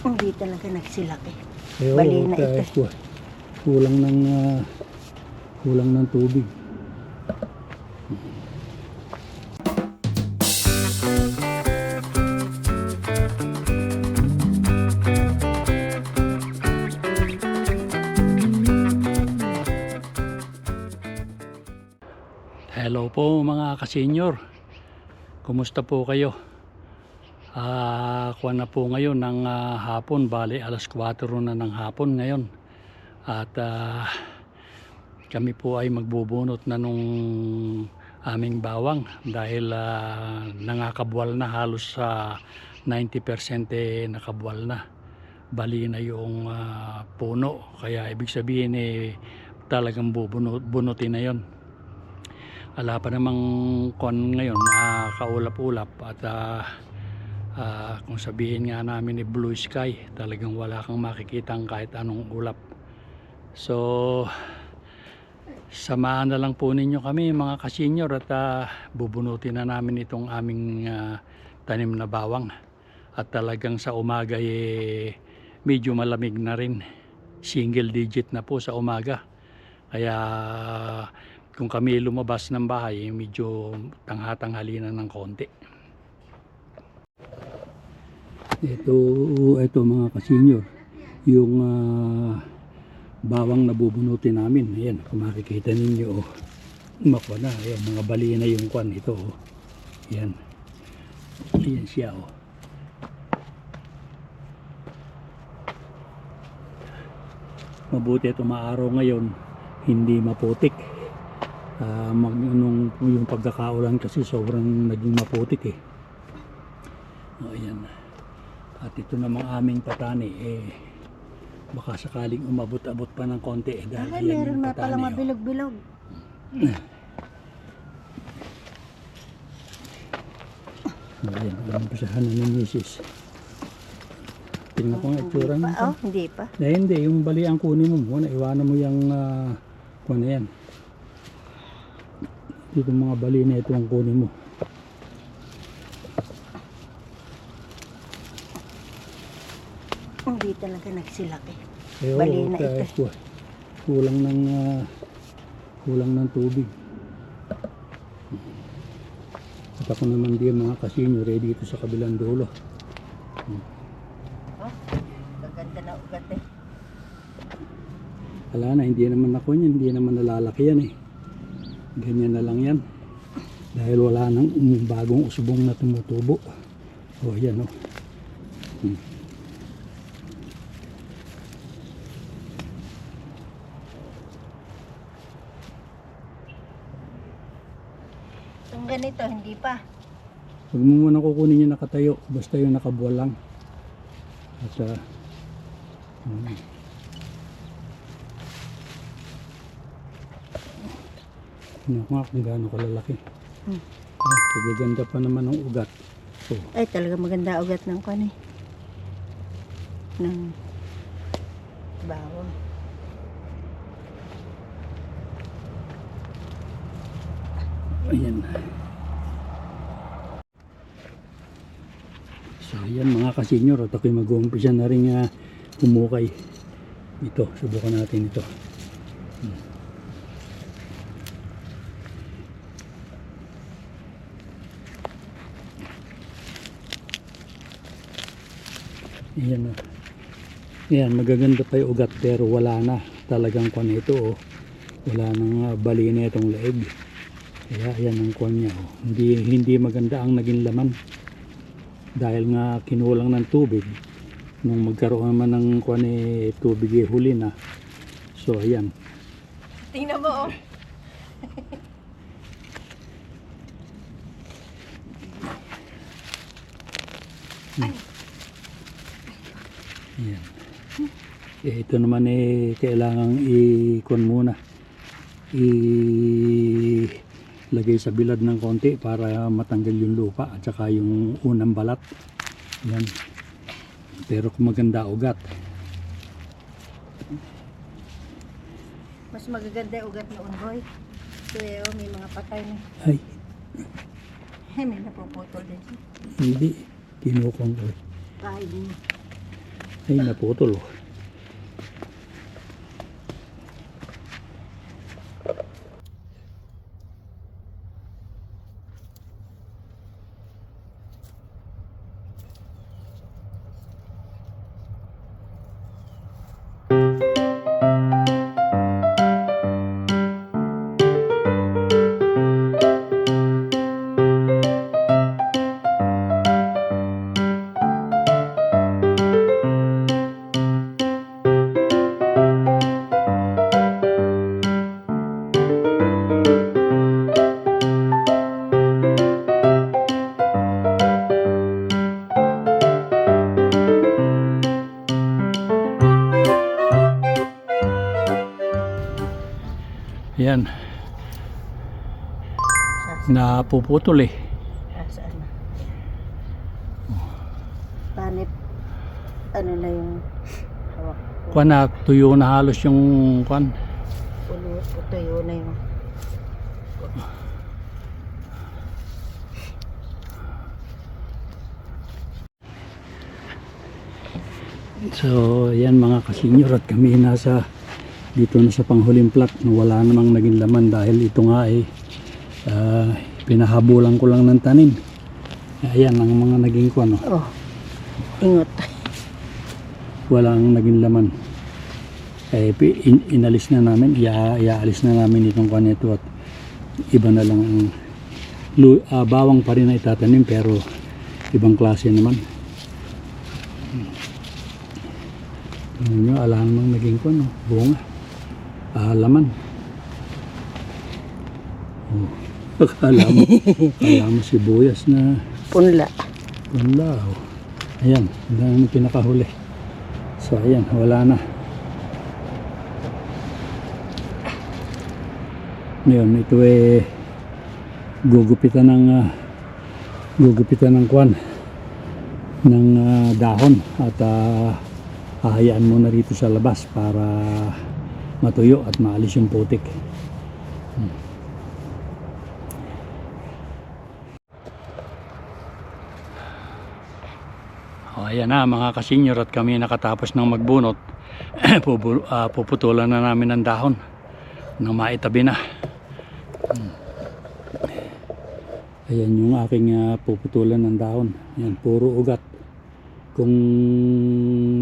Hindi talaga nagsilaki. Eh, Bali na ito. ku- kulang ng ah, kulang ng tubig. Hello po mga kasenyor. Kumusta po kayo? Ah, kuha na po ngayon ng ah, hapon, bali alas 4 na ng hapon ngayon. At ah, kami po ay magbubunot na nung aming bawang dahil ah, nangakabwal na halos sa 90% eh, nakabwal na. Bali na yung ah, puno. Kaya ibig sabihin eh talagang bubunot, bunutin na yon. Wala pa namang kon ngayon, ah, kaulap-ulap at ah, Ah, kung sabihin nga namin ni blue sky, talagang wala kang makikitang kahit anong ulap. So, samahan na lang po ninyo kami mga kasenyor at ah, bubunutin na namin itong aming ah, tanim na bawang. At talagang sa umaga eh, medyo malamig na rin. Single digit na po sa umaga. Kaya kung kami lumabas ng bahay, eh, medyo tanghatanghali na ng konti. Ito, ito mga kasenyor, yung ah, bawang na bubunutin namin. Ayan, kung makikita ninyo, oh, makuha na. Ayan, mga bali na yung kwan ito. Oh. Ayan. Ayan siya. Oh. Mabuti ito maaraw ngayon, hindi maputik. Ah, mag, nung, yung pagkakaulan kasi sobrang naging maputik eh. Oh, ayan. At ito namang aming patani eh baka sakaling umabot-abot pa ng konti eh, dahil Ah, yan meron na pala patani. mabilog-bilog. Oh, ayan, umpisahan na ni Mrs. Tingnan ko nga itsura Pa, nito. oh, hindi pa. Eh, hindi, yung bali ang kunin mo muna, iwanan mo yung uh, kung ano yan. Dito mga bali na ito ang kunin mo. Hindi talaga nagsilaki. Eh, Bali oo, na ito. ku- kulang ng ah, kulang ng tubig. At ako naman di mga kasinyo ready dito sa kabilang dulo. Oh, maganda na ugat eh. Wala na, hindi naman ako yan, hindi naman nalalaki yan eh. Ganyan na lang yan. Dahil wala nang bagong usbong na tumutubo. O yan o. Hmm. Yung ganito, hindi pa. Huwag mo muna kukunin yung nakatayo, basta yung nakabuwal lang. At ah, hmm. Ano nga kung gaano kalalaki. Hmm. Ah, kagaganda pa naman ng ugat. Oh, Ay, talaga maganda ugat ng kwan eh. Ng bawang. Ayan. So ayan mga kasenyor, at ako'y mag-uumpisa na rin uh, umukay. Ito, subukan natin ito. Hmm. Ayan na. Ayan, magaganda pa yung ugat pero wala na. Talagang kwan ito oh. Wala nang uh, bali na itong leeg. Kaya ayan ang kwan niya oh. Hindi, hindi maganda ang naging laman. Dahil nga kinulang ng tubig. Nung magkaroon naman ng kwan eh, tubig eh, huli na. So ayan. Tingnan mo oh. Ayan. Eh, ito naman eh, kailangang i-kon muna. I-lagay sa bilad ng konti para matanggal yung lupa at saka yung unang balat. Yan. Pero kung maganda ugat. Mas magaganda ugat na unhoy. So, eh, oh, may mga patay na. Ay, Eh, may napuputol din hindi. Kinukong ko. Din. Ay, naputol. oh. Sa, napuputol eh. ah, saan na? Panip. Ano na yung hawak ko? Na, tuyo na halos yung kuan. Puno, tuyo na yung So, yan mga kasenyor at kami nasa dito na sa panghuling plot na wala namang naging laman dahil ito nga ay ah, pinahabulan ko lang ng tanim. Ayan ang mga naging kuan. oh. Oh, ingot. Walang naging laman. Eh, in- inalis na namin, ia iaalis na namin itong kuan nito at iba na lang ang ah, bawang pa rin na itatanim pero ibang klase naman. Tingnan nyo, namang naging kuan, oh, bunga. Ah, laman. Oh, akala mo, akala mo sibuyas na Punla. wala. oh. Ayan, ang pinakahuli. So, ayan, wala na. Ngayon, ito eh gugupitan ng ah, gugupitan ng kwan ng ah, dahon at ah, hahayaan muna rito sa labas para matuyo at maalis yung putik. O, ayan na mga kasenyor at kami nakatapos ng magbunot. Pubu- ah, puputulan na namin ng dahon na maitabi na. Hmm. Ayan yung aking ah, puputulan ng dahon. Ayan, puro ugat. Kung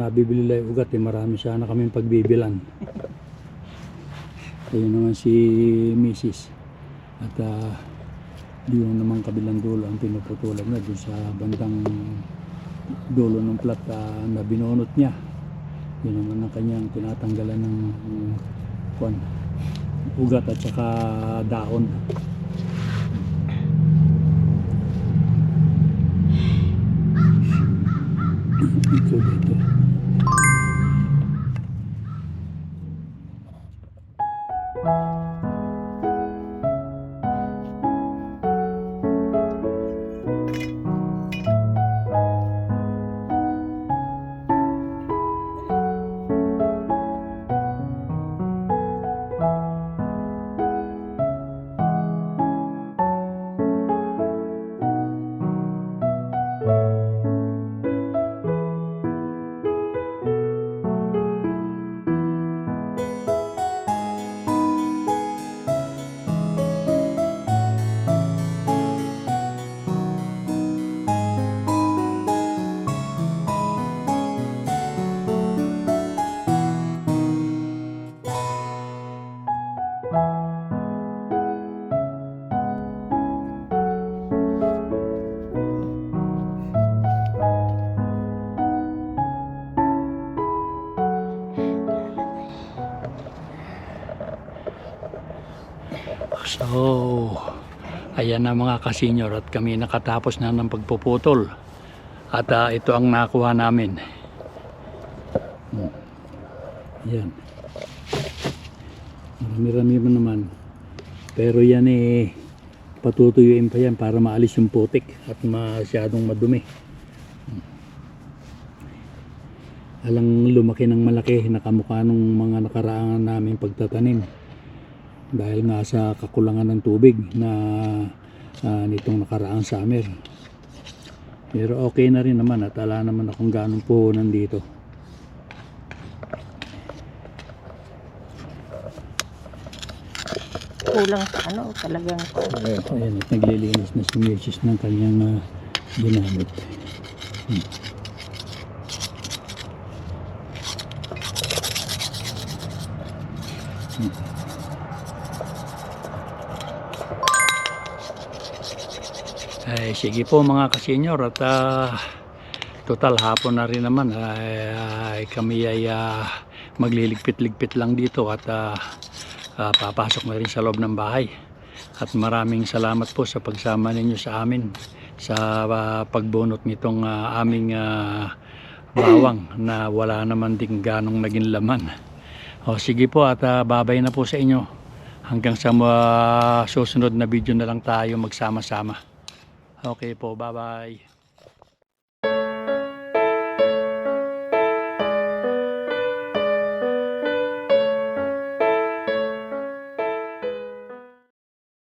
nabibili lang yung ugat, eh, marami sana kami pagbibilan. Ayun naman si Mrs. At uh, yun naman kabilang dulo ang pinuputulan na doon sa bandang dulo ng plat ah, na binunot niya. Yun naman ang kanyang tinatanggalan ng kwan, ugat at saka dahon. Ito dito. So, ayan na mga kasenyor at kami nakatapos na ng pagpuputol. At ah, ito ang nakuha namin. Ayan. Marami-rami mo naman. Pero yan eh, patutuyuin pa yan para maalis yung putik at masyadong madumi. Alang lumaki ng malaki, nakamukha nung mga nakaraang namin pagtatanim dahil nga sa kakulangan ng tubig na uh, nitong nakaraang summer pero okay na rin naman at ala naman akong ganong puhunan dito kulang sa ano talagang ayan, ayan at naglilinis na si Mrs. ng kanyang uh, ginamit hmm. Ay, sige po mga kasenyor at ah, total hapon na rin naman. Ay, ay kami ay ah, magliligpit-ligpit lang dito at ah, ah, papasok na rin sa loob ng bahay. At maraming salamat po sa pagsama ninyo sa amin sa ah, pagbunot nitong ah, aming ah, bawang na wala naman ding ganong naging laman. O sige po at ah, babay na po sa inyo. Hanggang sa ah, susunod na video na lang tayo magsama-sama okay po bye bye